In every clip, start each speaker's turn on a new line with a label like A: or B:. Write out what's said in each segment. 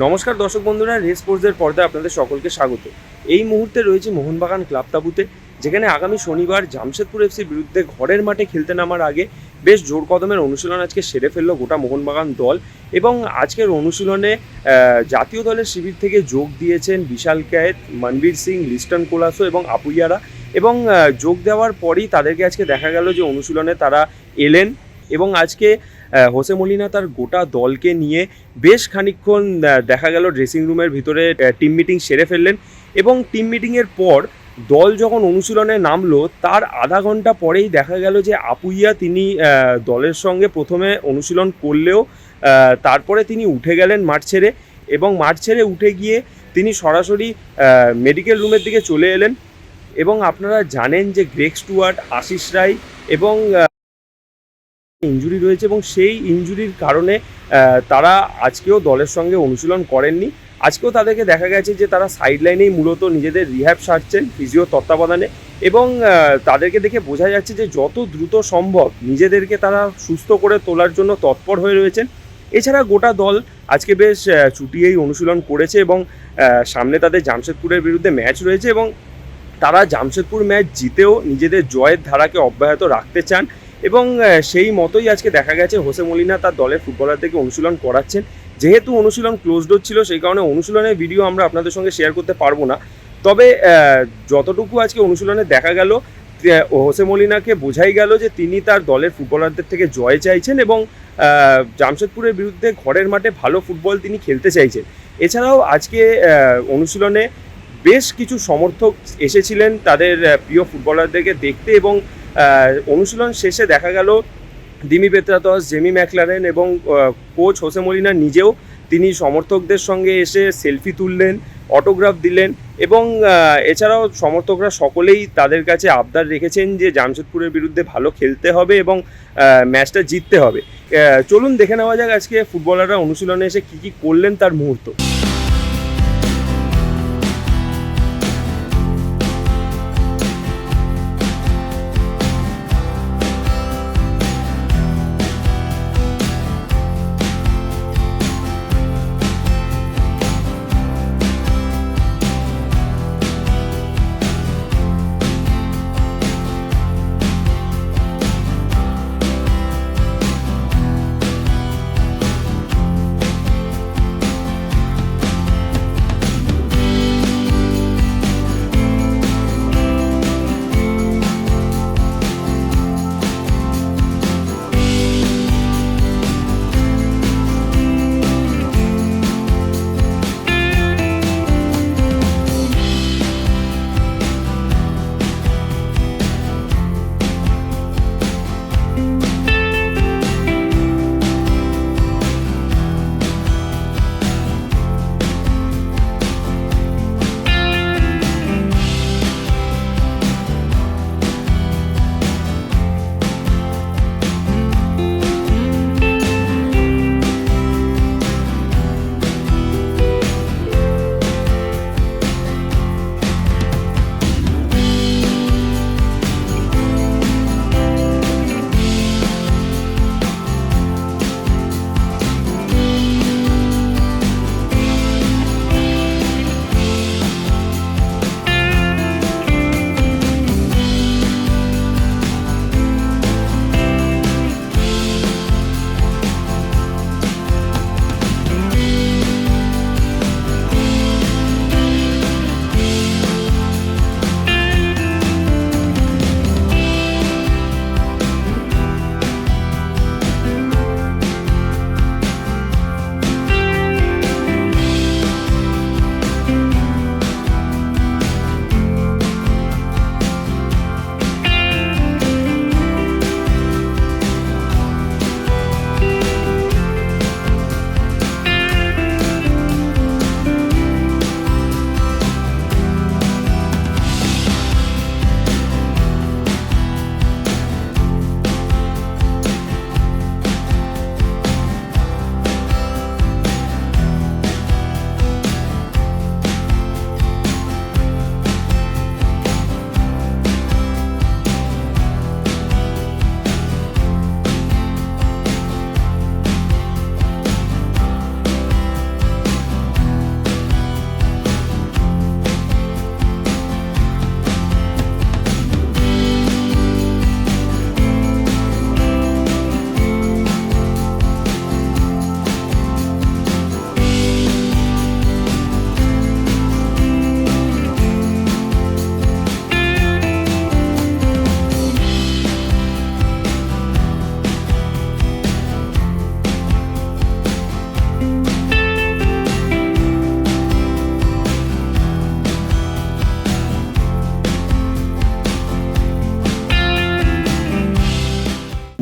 A: নমস্কার দর্শক বন্ধুরা রেস পর্দায় আপনাদের সকলকে স্বাগত। এই মুহূর্তে রয়েছে মোহনবাগান ক্লাব তাবুতে, যেখানে আগামী শনিবার জামশেদপুর এফসির বিরুদ্ধে ঘরের মাঠে খেলতে নামার আগে বেশ জোর কদমের অনুশীলন আজকে সেরে ফেলল গোটা মোহনবাগান দল এবং আজকের অনুশীলনে জাতীয় দলের শিবির থেকে যোগ দিয়েছেন বিশাল ক্যায়েত মনবীর সিং, লিস্টন কোলাসো এবং আপুইয়ারা এবং যোগ দেওয়ার পরই তাদেরকে আজকে দেখা গেল যে অনুশীলনে তারা এলেন এবং আজকে হোসে মলিনা তার গোটা দলকে নিয়ে বেশ খানিকক্ষণ দেখা গেল ড্রেসিং রুমের ভিতরে টিম মিটিং সেরে ফেললেন এবং টিম মিটিংয়ের পর দল যখন অনুশীলনে নামলো, তার আধা ঘণ্টা পরেই দেখা গেল যে আপুইয়া তিনি দলের সঙ্গে প্রথমে অনুশীলন করলেও তারপরে তিনি উঠে গেলেন মাঠ ছেড়ে এবং মাঠ ছেড়ে উঠে গিয়ে তিনি সরাসরি মেডিকেল রুমের দিকে চলে এলেন এবং আপনারা জানেন যে গ্রেক স্টুয়ার্ট, আশিস রায় এবং ইঞ্জুরি রয়েছে এবং সেই ইঞ্জুরির কারণে তারা আজকেও দলের সঙ্গে অনুশীলন করেননি। আজকেও তাদেরকে দেখা গেছে যে তারা সাইড লাইনেই মূলত নিজেদের রিহ্যাব সারছেন ফিজিও তত্ত্বাবধানে এবং তাদেরকে দেখে বোঝা যাচ্ছে যে যত দ্রুত সম্ভব নিজেদেরকে তারা সুস্থ করে তোলার জন্য তৎপর হয়ে রয়েছেন। এছাড়া গোটা দল আজকে বেশ আহ, চুটিয়েই অনুশীলন করেছে এবং সামনে তাদের জামশেদপুরের বিরুদ্ধে ম্যাচ রয়েছে এবং তারা জামশেদপুর ম্যাচ জিতেও নিজেদের জয়ের ধারাকে অব্যাহত রাখতে চান। এবং সেই মতোই আজকে দেখা গেছে হোসে মলিনা তার দলের ফুটবলারদেরকে অনুশীলন করাচ্ছেন। যেহেতু অনুশীলন ক্লোজ ডোর ছিল, সেই কারণে অনুশীলনের ভিডিও আমরা আপনাদের সঙ্গে শেয়ার করতে পারব না। তবে যতটুকু আজকে অনুশীলনে দেখা গেল হোসে মলিনাকে বোঝাই গেল যে তিনি তার দলের ফুটবলারদের থেকে জয় চাইছেন এবং জামশেদপুরের বিরুদ্ধে ঘরের মাঠে ভালো ফুটবল তিনি খেলতে চাইছেন। এছাড়াও আজকে অনুশীলনে বেশ কিছু সমর্থক এসেছিলেন তাদের প্রিয় ফুটবলারদেরকে দেখতে এবং অনুশীলন শেষে দেখা গেল দিমি পেত্রাতস, জেমি ম্যাকলারেন এবং কোচ হোসে মলিনা নিজেও তিনি সমর্থকদের সঙ্গে এসে সেলফি তুললেন, অটোগ্রাফ দিলেন এবং এছাড়াও সমর্থকরা সকলেই তাদের কাছে আবদার রেখেছেন যে জামশেদপুরের বিরুদ্ধে ভালো খেলতে হবে এবং ম্যাচটা জিততে হবে। চলুন দেখে নেওয়া যাক আজকে ফুটবলাররা অনুশীলনে এসে কী কী করলেন তার মুহূর্ত।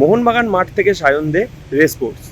A: মোহনবাগান মাঠ থেকে সায়ন দে রেস স্পোর্টস